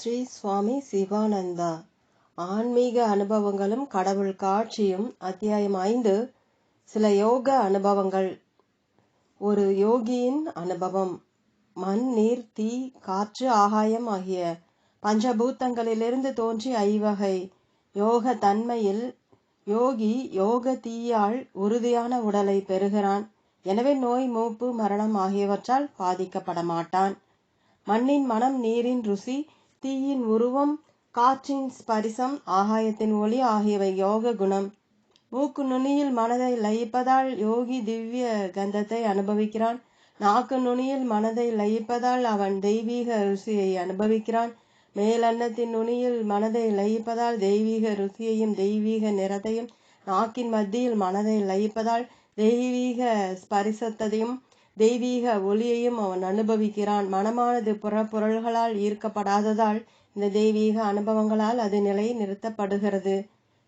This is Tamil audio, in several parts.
ஸ்ரீ சுவாமி சிவானந்தா. ஆன்மீக அனுபவங்களும் கடவுள் காட்சியும் அத்தியாயம் ஐந்து சில யோக அனுபவங்கள். ஒரு யோகியின் அனுபவம். மண் நீர் தீ காற்று ஆகாயம் ஆகிய பஞ்சபூத்தங்களிலிருந்து தோன்றி ஐவகை. யோக தன்மையில் யோகி யோக தீயால் உறுதியான உடலை பெறுகிறான். எனவே நோய் மூப்பு மரணம் ஆகியவற்றால் பாதிக்கப்பட மாட்டான் மண்ணின் மனம் நீரின் ருசி தீயின் உருவம் காற்றின் ஸ்பரிசம் ஆகாயத்தின் ஒளி ஆகியவை யோக குணம். மூக்கு நுனியில் மனதை லயிப்பதால் யோகி திவ்ய கந்தத்தை அனுபவிக்கிறான். நாக்கு நுனியில் மனதை லயிப்பதால் அவன் தெய்வீக ருசியை அனுபவிக்கிறான். மேலன்னத்தின் நுனியில் மனதை லயிப்பதால் தெய்வீக ருசியையும் தெய்வீக நிறத்தையும் நாக்கின் மத்தியில் மனதை லயிப்பதால் தெய்வீக ஸ்பரிசத்தையும் தெய்வீக ஒளியையும் அவன் அனுபவிக்கிறான். மனமானது புறப்பொருள்களால் ஈர்க்கப்படாததால் இந்த தெய்வீக அனுபவங்களால் அது நிலை நிறுத்தப்படுகிறது.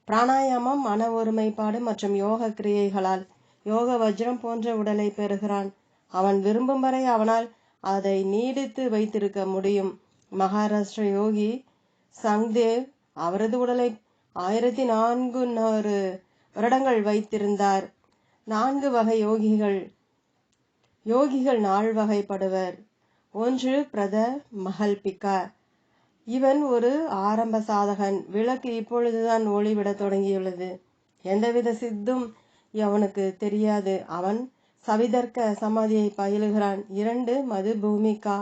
பிராணாயாமம் மன ஒருமைப்பாடு மற்றும் யோக கிரியைகளால் யோக வஜ்ரம் போன்ற உடலை பெறுகிறான். அவன் விரும்பும் வரை அவனால் அதை நீடித்து வைத்திருக்க முடியும். மகாராஷ்டிர யோகி சங்தேவ் அவரது உடலை ஆயிரத்தி நான்கு வருடங்கள் வைத்திருந்தார். நான்கு வகை யோகிகள் யோகிகள் நாள் வகைப்படுவர். ஒன்று பிரத மகல்பிகா இவன் ஒரு ஆரம்ப சாதகன். விளக்கு இப்பொழுதுதான் ஒளிவிட தொடங்கியுள்ளது. எந்தவித சித்தும் அவனுக்கு தெரியாது. அவன் சவிதர்க்க சமாதியை பயிலுகிறான். இரண்டு மது பூமிகா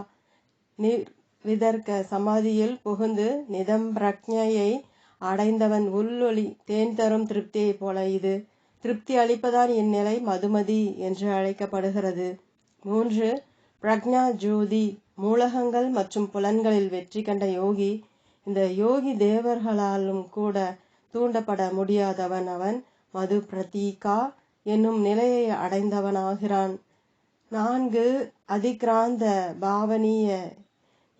விதர்க்க சமாதியில் புகுந்து நிதம் பிரக்ஞையை அடைந்தவன் உள்ளொளி தேன் தரும் திருப்தியைப் போல இது. திருப்தி அளிப்பதான் இந்நிலை மதுமதி என்று அழைக்கப்படுகிறது. மூன்று பிரக்ஞா ஜோதி மூலகங்கள் மற்றும் புலன்களில் வெற்றி கண்ட யோகி. இந்த யோகி தேவர்களாலும் கூட தூண்டப்பட முடியாதவன் அவன் மது பிரதீகா என்னும் நிலையை அடைந்தவனாகிறான். நான்கு அதிகிராந்த பாவனீய.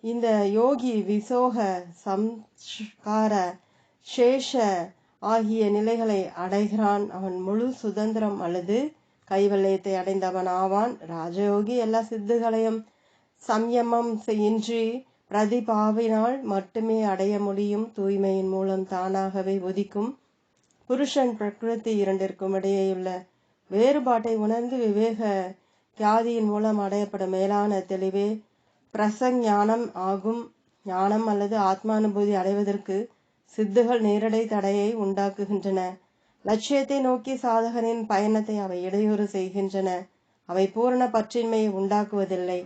இந்த யோகி விசோக சம்ஸ்கார சேஷ ஆகிய நிலைகளை அடைகிறான். அவன் முழு சுதந்திரம் அல்லது கைவல்யத்தை அடைந்தவன் ஆவான். ராஜயோகி எல்லா சித்துகளையும் சம்யமம் இன்றி பிரதிபாவினால் மட்டுமே அடைய முடியும். தூய்மையின் மூலம் தானாகவே ஒதிக்கும் புருஷன் பிரகிருதி இரண்டிற்கும் இடையேயுள்ள வேறுபாட்டை உணர்ந்து விவேக கியாதியின் மூலம் அடையப்படும் மேலான தெளிவே பிரசஞானம் ஆகும். ஞானம் அல்லது ஆத்மானுபூதி அடைவதற்கு சித்துகள் நேரடி தடையை உண்டாக்குகின்றன. லட்சியத்தை நோக்கி சாதகனின் பயணத்தை அவை இடையூறு செய்கின்றன. அவை பூரண பற்றின்மையை உண்டாக்குவதில்லை.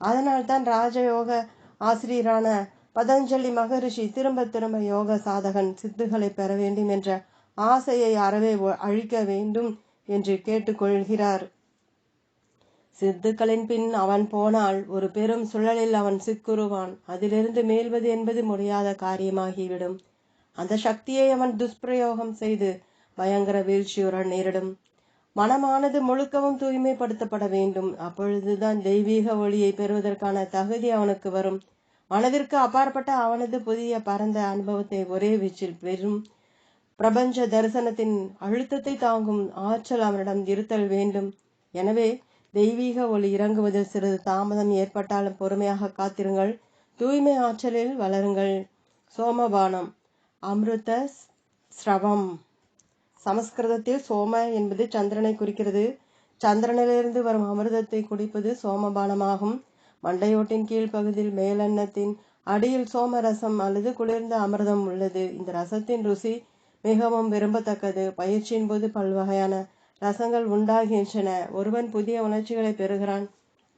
அதனால்தான் ராஜயோக ஆசிரியரான பதஞ்சலி மகரிஷி திரும்ப திரும்ப யோக சாதகன் சித்துகளை பெற வேண்டும் என்ற ஆசையை அறவே அழிக்க வேண்டும் என்று கேட்டுக்கொள்கிறார். சித்துக்களின் பின் அவன் போனால் ஒரு பெரும் சுழலில் அவன் சிக்குறுவான். அதிலிருந்து மேல்வது என்பது முடியாத காரியமாகிவிடும். அந்த சக்தியை அவன் துஷ்பிரயோகம் செய்து பயங்கர வீழ்ச்சியுடன் நேரிடும். மனமானது முழுக்கவும் தூய்மைப்படுத்தப்பட வேண்டும். அப்பொழுதுதான் தெய்வீக ஒளியை பெறுவதற்கான தகுதி அவனுக்கு வரும். மனதிற்கு அப்பாற்பட்ட அவனது புதிய பரந்த அனுபவத்தை ஒரே வீச்சில் பெறும். பிரபஞ்ச தரிசனத்தின் அழுத்தத்தை தாங்கும் ஆற்றல் அவனிடம் இருத்தல் வேண்டும். எனவே தெய்வீக ஒளி இறங்குவதில் சிறிது தாமதம் ஏற்பட்டாலும் பொறுமையாக காத்திருங்கள். தூய்மை ஆற்றலில் வளருங்கள். சோமபானம். அமிர்த ஸ்ரவம். சமஸ்கிருதத்தில் சோம என்பது சந்திரனை குறிக்கிறது. சந்திரனிலிருந்து வரும் அமிர்தத்தை குடிப்பது சோமபானமாகும். மண்டையோட்டின் கீழ் பகுதியில் மேலெண்ணத்தின் அடியில் சோமரசம் அல்லது குளிர்ந்த அமிர்தம் உள்ளது. இந்த ரசத்தின் ருசி மிகவும் விரும்பத்தக்கது. பயிற்சியின் போது பல்வகையான ரசங்கள் உண்டாகின்றன. ஒருவன் புதிய உணர்ச்சிகளை பெறுகிறான்.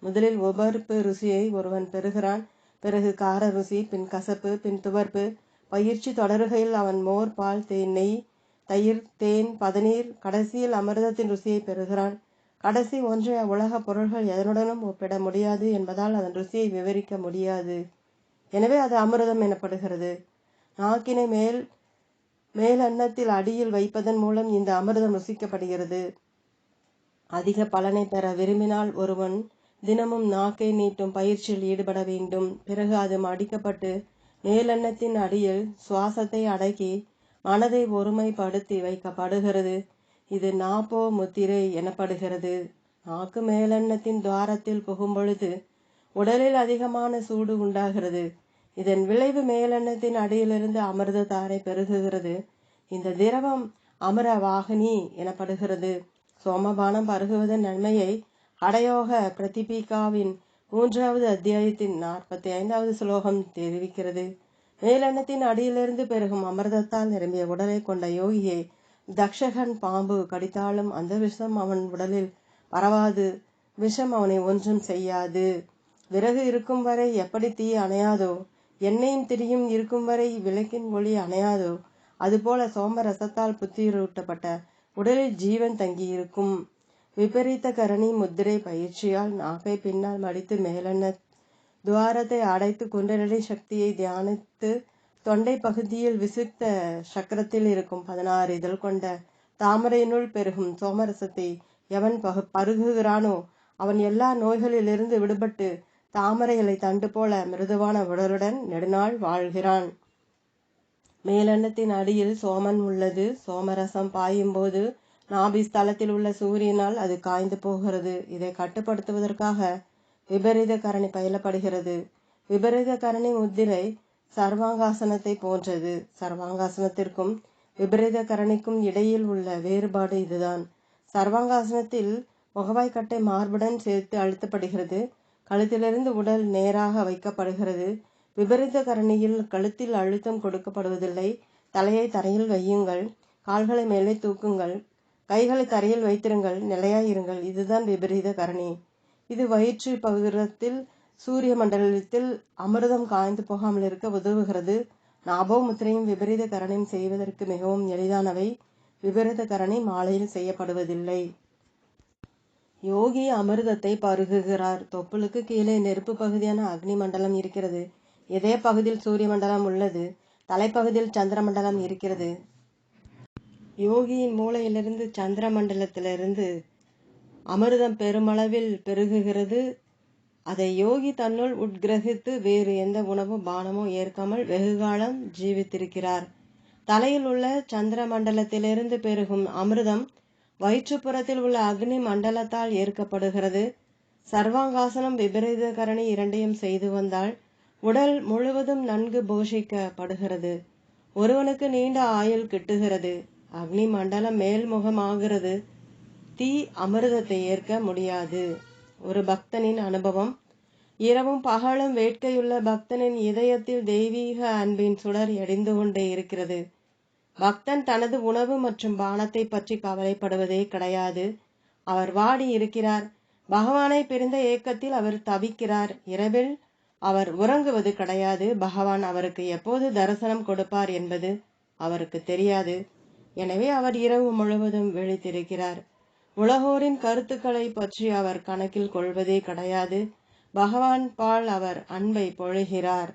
முதலில் உபர்ப்பு ருசியை ஒருவன் பெறுகிறான். பிறகு கார ருசி பின் கசப்பு பின் துவர்ப்பு. பயிற்சி தொடருகையில் அவன் மோர் பால் தேன் நெய் தயிர் தேன் பதநீர் கடைசியில் அமிர்தத்தின் ருசியை பெறுகிறான். கடைசி ஒன்றை உலக பொருள்கள் எதனுடனும் ஒப்பிட முடியாது என்பதால் அதன் ருசியை விவரிக்க முடியாது. எனவே அது அமிர்தம் எனப்படுகிறது. நாக்கினை மேல் மேல் அன்னத்தில் அடியில் வைப்பதன் மூலம் இந்த அமிர்தம் ருசிக்கப்படுகிறது. அதிக பலனை பெற விரும்பினால் ஒருவன் தினமும் நாக்கை நீட்டும் பயிற்சியில் ஈடுபட வேண்டும். பிறகு அது அடிக்கப்பட்டு மேலெண்ணத்தின் அடியில் சுவாசத்தை அடக்கி மனதை ஒருமைப்படுத்தி வைக்கப்படுகிறது. இது நாப்போ முத்திரை எனப்படுகிறது. நாக்கு மேலெண்ணத்தின் துவாரத்தில் புகும்பொழுது உடலில் அதிகமான சூடு உண்டாகிறது. இதன் விளைவு மேலெண்ணத்தின் அடியிலிருந்து அமிர்தத்தாரை பெருகுகிறது. இந்த திரவம் அமர வாகினி எனப்படுகிறது. சோமபானம் பருகுவதன் நன்மையை அடையோக பிரதிபிகாவின் மூன்றாவது அத்தியாயத்தின் நாற்பத்தி ஐந்தாவது ஸ்லோகம் தெரிவிக்கிறது. மேலெண்ணத்தின் அடியிலிருந்து பெருகும் அமிர்தத்தால் நிரம்பிய உடலை கொண்ட யோகியை தக்ஷகன் பாம்பு கடித்தாலும் அந்த விஷம் அவன் உடலில் பரவாது. விஷம் அவனை ஒன்றும் செய்யாது. விறகு இருக்கும் வரை எப்படி தீ அணையாதோ எண்ணெயும் திரியும் இருக்கும் வரை விளக்கின் ஒளி அணையாதோ அதுபோல சோம ரசத்தால் புத்தியூட்டப்பட்ட உடலில் ஜீவன் தங்கியிருக்கும். விபரீத கரணி முத்திரை பயிற்சியால் நாக்கை பின்னால் மடித்து மேலெண்ண துவாரத்தை அடைத்து குண்டலினி சக்தியை தியானித்து தொண்டை பகுதியில் விசித்த சக்கரத்தில் இருக்கும் பதினாறு இதழ் கொண்ட தாமரையினுள் பெருகும் சோமரசத்தை எவன் பகு பருகுகிறானோ அவன் எல்லா நோய்களிலிருந்து விடுபட்டு தாமரை இலை தண்டு போல மிருதுவான உடலுடன் நெடுநாள் வாழ்கிறான். மேலெண்ணத்தின் அடியில் சோமன் உள்ளது. சோமரசம் பாயும் போது உள்ள சூரியனால் அது காய்ந்து போகிறது. இதை கட்டுப்படுத்துவதற்காக விபரீத கரணி பயிலப்படுகிறது. விபரீத கரணி முத்திரை சர்வாங்காசனத்தை போன்றது. சர்வாங்காசனத்திற்கும் விபரீத கரணிக்கும் இடையில் உள்ள வேறுபாடு இதுதான். சர்வாங்காசனத்தில் முகவாய்க்கட்டை மார்புடன் சேர்த்து அழுத்தப்படுகிறது. கழுத்திலிருந்து உடல் நேராக வைக்கப்படுகிறது. விபரீத கரணியில் கழுத்தில் அழுத்தம் கொடுக்கப்படுவதில்லை. தலையை தரையில் வையுங்கள். கால்களை மேலே தூக்குங்கள். கைகளை தரையில் வைத்திருங்கள். நிலையாயிருங்கள். இதுதான் விபரீத கரணி. இது வயிற்று பகுரத்தில் சூரிய மண்டலத்தில் அமிர்தம் காய்ந்து போகாமல் இருக்க உதவுகிறது. நாபோ முத்திரையும் விபரீத கரணையும் செய்வதற்கு மிகவும் எளிதானவை. விபரீத கரணி மாலையில் செய்யப்படுவதில்லை. யோகி அமிர்தத்தை பருகுகிறார். தொப்புளுக்கு கீழே நெருப்பு பகுதியான அக்னி மண்டலம் இருக்கிறது. இதே பகுதியில் சூரிய மண்டலம் உள்ளது? தலைப்பகுதியில் சந்திர மண்டலம் இருக்கிறது. யோகியின் மூளையிலிருந்து சந்திர மண்டலத்திலிருந்து அமிர்தம் பெருமளவில் பெருகுகிறது. அதை யோகி தன்னுள் உட்கிரகித்து வேறு எந்த உணவும் பானமோ ஏற்காமல் வெகுகாலம் ஜீவித்திருக்கிறார். தலையில் உள்ள சந்திர மண்டலத்திலிருந்து பெருகும் அமிர்தம் வயிற்றுப்புறத்தில் உள்ள அக்னி மண்டலத்தால் ஏற்கப்படுகிறது. சர்வாங்காசனம் விபரீத கரணி இரண்டையும் செய்து வந்தால் உடல் முழுவதும் நன்கு போஷிக்கப்படுகிறது. ஒருவனுக்கு நீண்ட ஆயுள் கிட்டுகிறது. அக்னி மண்டலம் மேல்முகமாகிறது. தீ அமிர்தத்தை ஏற்க முடியாது. ஒரு பக்தனின் அனுபவம். இரவும் பகலும் வேட்கையுள்ள பக்தனின் இதயத்தில் தெய்வீக அன்பின் சுடர் எடிந்து கொண்டே இருக்கிறது. பக்தன் தனது உணவு மற்றும் பானத்தை பற்றி கவலைப்படுவதே கிடையாது. அவர் வாடி இருக்கிறார். பகவானை பிரிந்த ஏக்கத்தில் அவர் தவிக்கிறார். இரவில் அவர் உறங்குவது கிடையாது. பகவான் அவருக்கு எப்போது தரிசனம் கொடுப்பார் என்பது அவருக்கு தெரியாது. எனவே அவர் இரவு முழுவதும் விழித்திருக்கிறார். உலகோரின் கருத்துக்களை பற்றி அவர் கணக்கில் கொள்வதே கிடையாது. பகவான் பால் அவர் அன்பை பொழுகிறார்.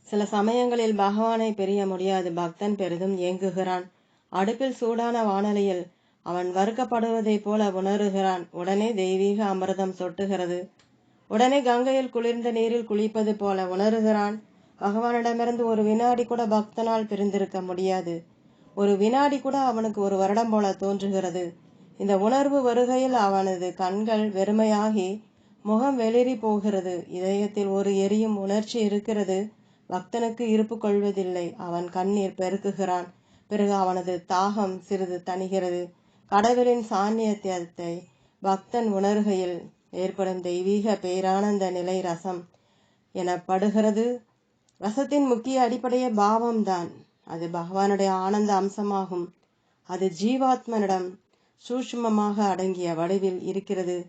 சில சமயங்களில் பகவானை பெரிய முடியாது. பக்தன் பெரிதும் ஏங்குகிறான். அடுப்பில் சூடான வானலியில் அவன் வறுக்கப்படுவதைப் போல உணர்கிறான். உடனே தெய்வீக அமிர்தம் சொட்டுகிறது. உடனே கங்கையில் குளிர்ந்த நீரில் குளிப்பது போல உணர்கிறான். பகவானிடமிருந்து ஒரு வினாடி கூட பக்தனால் பிரிந்திருக்க முடியாது. ஒரு வினாடி கூட அவனுக்கு ஒரு வருடம் போல தோன்றுகிறது. இந்த உணர்வு வருகையில் அவனது கண்கள் வெறுமையாகி முகம் வெளிரி போகிறது. இதயத்தில் ஒரு எரியும் உணர்ச்சி இருக்கிறது. பக்தனுக்கு இருப்பு கொள்வதில்லை. அவன் கண்ணீர் பெருக்குகிறான். பிறகு அவனது தாகம் சிறிது தணிகிறது. கடவுளின் சாநியத்தியத்தை பக்தன் உணர்கையில் ஏற்படும் தெய்வீக பேரானந்த நிலை ரசம் எனப்படுகிறது. ரசத்தின் முக்கிய அடிப்படையே பாவம்தான். அது பகவானுடைய ஆனந்த அம்சமாகும். அது ஜீவாத்மனிடம் சூஷ்மமாக அடங்கிய வடிவில் இருக்கிறது.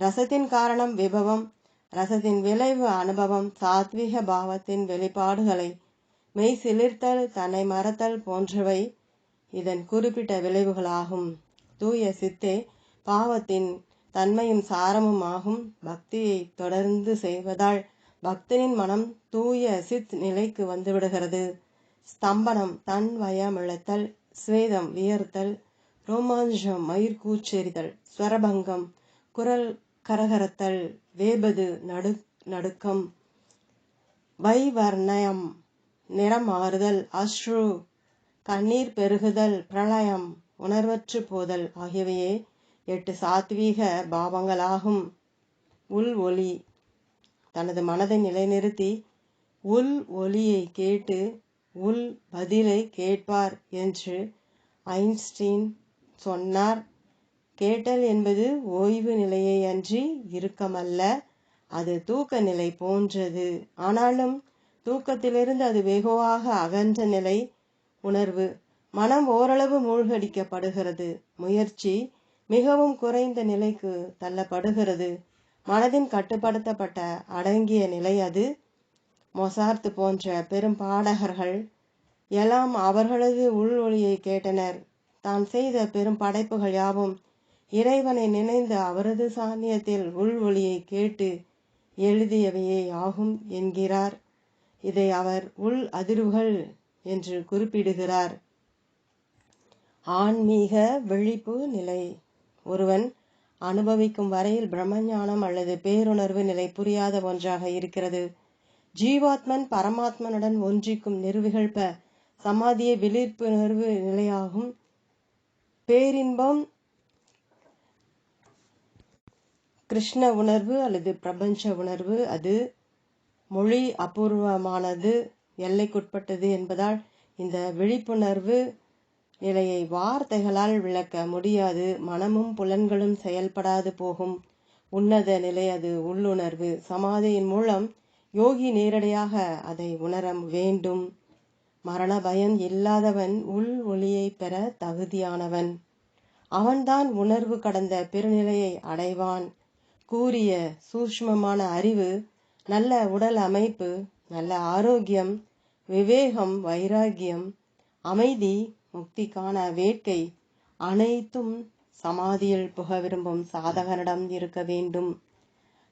ரசத்தின் காரணம் விபவம். ரசத்தின் விளைவு அனுபவம். சாத்விக பாவத்தின் வெளிப்பாடுகளை மெய் சிலிர்த்தல் தன்னை மறத்தல் போன்றவை இதன் குறிப்பிட்ட விளைவுகளாகும். தூய சித்தே பாவத்தின் தன்மையும் சாரமும் ஆகும். பக்தியை தொடர்ந்து செய்வதால் பக்தனின் மனம் தூய சித் நிலைக்கு வந்துவிடுகிறது. ஸ்தம்பனம் தன் வயமிழத்தல் ஸ்வேதம் வியர்த்தல் ரோமாஞ்சம் மயிர் கூச்செறிதல் ஸ்வரபங்கம் குரல் கரகரத்தல் வேபது நடு நடுக்கம் வைவர்ணயம் நிறம் மாறுதல் அஸ்ரு கண்ணீர் பெருகுதல் பிரளயம் உணர்வற்று போதல் ஆகியவையே எட்டு சாத்வீக பாவங்களாகும். உள் ஒளி தனது மனதை நிலைநிறுத்தி உள் ஒலியை கேட்டு உள் பதிலை கேட்பார் என்று ஐன்ஸ்டீன் சொன்னார். கேட்டல் என்பது ஓய்வு நிலையை அன்றி இறுக்கமல்ல அது தூக்க நிலை போன்றது. ஆனாலும் தூக்கத்திலிருந்து அது வெகுவாக அகன்ற நிலை உணர்வு. மனம் ஓரளவு மூழ்கடிக்கப்படுகிறது. முயற்சி மிகவும் குறைந்த நிலைக்கு தள்ளப்படுகிறது. மனதின் கட்டுப்படுத்தப்பட்ட அடங்கிய நிலை அது. மொசார்த்து போன்ற பெரும் பாடகர்கள் எல்லாம் அவர்களது உள் ஒளியை கேட்டனர். தான் செய்த பெரும் படைப்புகள் யாவும்? இறைவனை நினைந்து அவரது சாநியத்தில் உள் ஒளியை கேட்டு எழுதியவையே ஆகும் என்கிறார். இதை அவர் உள் அதிர்வுகள் என்று குறிப்பிடுகிறார். ஆன்மீக விழிப்பு நிலை. ஒருவன் அனுபவிக்கும் வரையில் பிரம்மஞானம் அல்லது பேருணர்வு நிலை புரியாத ஒன்றாக இருக்கிறது. ஜீவாத்மன் பரமாத்மனுடன் ஒன்றிக்கும் நிறுவிகழ்ப சமாதிய விழிப்புணர்வு நிலையாகும். பேரின்பம் கிருஷ்ண உணர்வு அல்லது பிரபஞ்ச உணர்வு அது மொழி அபூர்வமானது எல்லைக்குட்பட்டது என்பதால் இந்த விழிப்புணர்வு நிலையை வார்த்தைகளால் விளக்க முடியாது. மனமும் புலன்களும் செயல்படாது போகும். உன்னத நிலை அது உள்ளுணர்வு. சமாதியின் மூலம் யோகி நேரடியாக அதை உணர வேண்டும். மரண பயம் இல்லாதவன் உள் ஒளியை பெற தகுதியானவன். அவன்தான் உணர்வு கடந்த பெருநிலையை அடைவான். கூறிய சூஷ்மமான அறிவு நல்ல உடல் அமைப்பு நல்ல ஆரோக்கியம் விவேகம் வைராகியம் அமைதி முக்திக்கான வேட்கை அனைத்தும் சமாதியில் புக விரும்பும் சாதகனிடம் இருக்க வேண்டும்.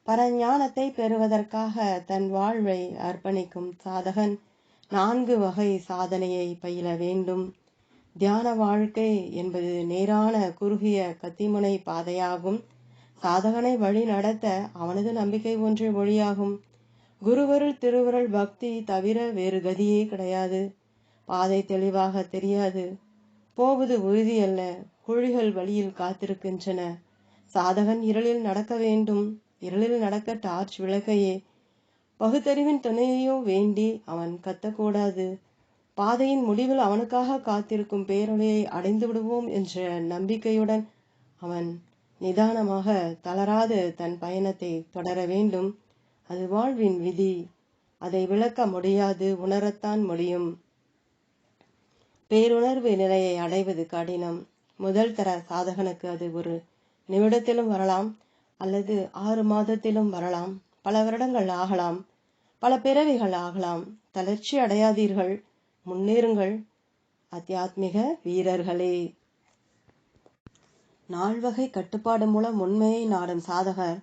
பரஞானத்தை பெறுவதற்காக தன் வாழ்வை அர்ப்பணிக்கும் சாதகன் நான்கு வகை சாதனையை பயில வேண்டும். தியான வாழ்க்கை என்பது நேரான குறுகிய கத்திமுனை பாதையாகும். சாதகனை வழி நடத்த அவனது நம்பிக்கை ஒன்றே வழியாகும் குருவருள் திருவருள் பக்தி தவிர வேறு கதியே கிடையாது. பாதை தெளிவாக தெரியாது. போவது உறுதியல்ல குழிகள் வழியில் காத்திருக்கின்றன. சாதகன் இருளில் நடக்க வேண்டும். இருளில் நடக்க டார்ச் விளக்கையே பகுத்தறிவின் துணையையோ வேண்டி அவன் கத்தக்கூடாது. பாதையின் முடிவில் அவனுக்காக காத்திருக்கும் பேரொழியை அடைந்து விடுவோம் என்ற நம்பிக்கையுடன் அவன் நிதானமாக தளராது தன் பயணத்தை தொடர வேண்டும். அது வாழ்வின் விதி. அதை விளக்க முடியாது உணரத்தான் முடியும். பேருணர்வு நிலையை அடைவது கடினம். முதல் தர சாதகனுக்கு அது ஒரு நிமிடத்திலும் வரலாம் அல்லது ஆறு மாதத்திலும் வரலாம். பல வருடங்கள் ஆகலாம். பல பிறவிகள் ஆகலாம். தளர்ச்சி அடையாதீர்கள். முன்னேறுங்கள். அத்தியாத்மிக வீரர்களே. நால்வகை கட்டுப்பாடு மூலம் உண்மையை நாடும் சாதகர்.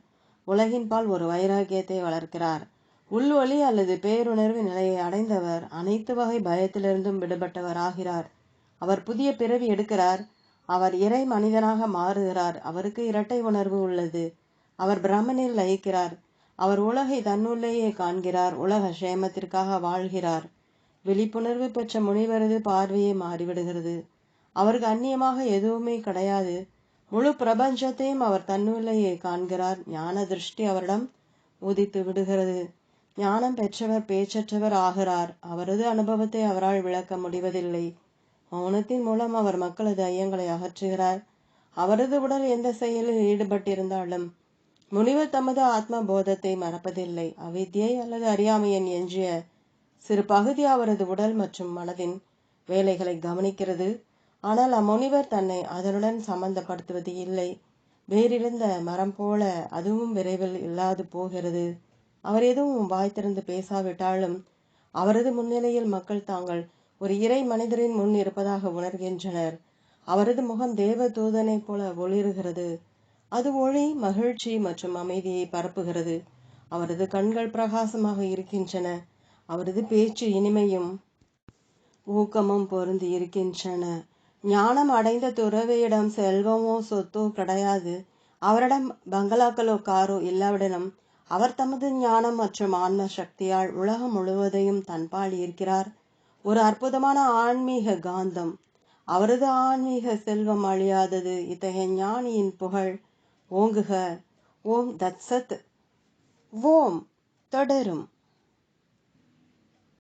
உலகின்பால் ஒரு வைராக்கியத்தை வளர்க்கிறார். உள்வொளி அல்லது பேருணர்வு நிலையை அடைந்தவர் அனைத்து வகை பயத்திலிருந்தும் விடுபட்டவர் ஆகிறார். அவர் புதிய பிறவி எடுக்கிறார். அவர் இறை மனிதனாக மாறுகிறார். அவருக்கு இரட்டை உணர்வு உள்ளது. அவர் பிரம்மனில் லயிக்கிறார். அவர் உலகை தன்னுள்ளேயே காண்கிறார் உலக சேமத்திற்காக வாழ்கிறார். விழிப்புணர்வு பெற்ற முனிவரது பார்வையே மாறிவிடுகிறது. அவருக்கு அந்நியமாக எதுவுமே கிடையாது. முழு பிரபஞ்சத்தையும் அவர் தன்னுள்ளேயே காண்கிறார். ஞான திருஷ்டி அவரிடம் உதித்து விடுகிறது. ஞானம் பெற்றவர் பேச்சற்றவர் ஆகிறார். அவரது அனுபவத்தை அவரால் விளக்க முடிவதில்லை. மௌனத்தின் மூலம் அவர் மக்களது ஐயங்களை அகற்றுகிறார். அவரது உடல் எந்த செயலில் ஈடுபட்டிருந்தாலும் முனிவர் தமது ஆத்ம போதத்தை மறப்பதில்லை. அவித்தியை அல்லது அறியாமையன் எஞ்சிய சிறு பகுதி அவரது உடல் மற்றும் மனதின் வேலைகளை கவனிக்கிறது. ஆனால் அம்முனிவர் தன்னை அதனுடன் சம்பந்தப்படுத்துவது இல்லை. வேறிருந்த மரம் போல அதுவும் விரைவில் இல்லாது போகிறது. அவர் எதுவும் வாய் திறந்து பேசாவிட்டாலும் அவரது முன்னிலையில் மக்கள் தாங்கள் ஒரு இறை மனிதரின் முன் இருப்பதாக உணர்கின்றனர். அவரது முகம் தேவ தூதனைப் போல ஒளிருகிறது. அது ஒளி மகிழ்ச்சி மற்றும் அமைதியை பரப்புகிறது. அவரது கண்கள் பிரகாசமாக இருக்கின்றன. அவரது பேச்சு இனிமையும் ஊக்கமும் பொருந்தி இருக்கின்றன. ஞானம் அடைந்த துறவியிடம் செல்வமோ சொத்தோ கிடையாது. அவரிடம் பங்களாக்களோ காரோ இல்லாவிடனும் அவர் தமது ஞானம் மற்றும் ஆன்ம சக்தியால் உலகம் முழுவதையும் தன்பால் ஈர்க்கிறார். ஒரு அற்புதமான ஆன்மீக காந்தம். அவரது ஆன்மீக செல்வம் அழியாதது. இத்தகைய ஞானியின் புகழ் ஓங்குக. ஓம் தத்சத். ஓம் தொடரும்.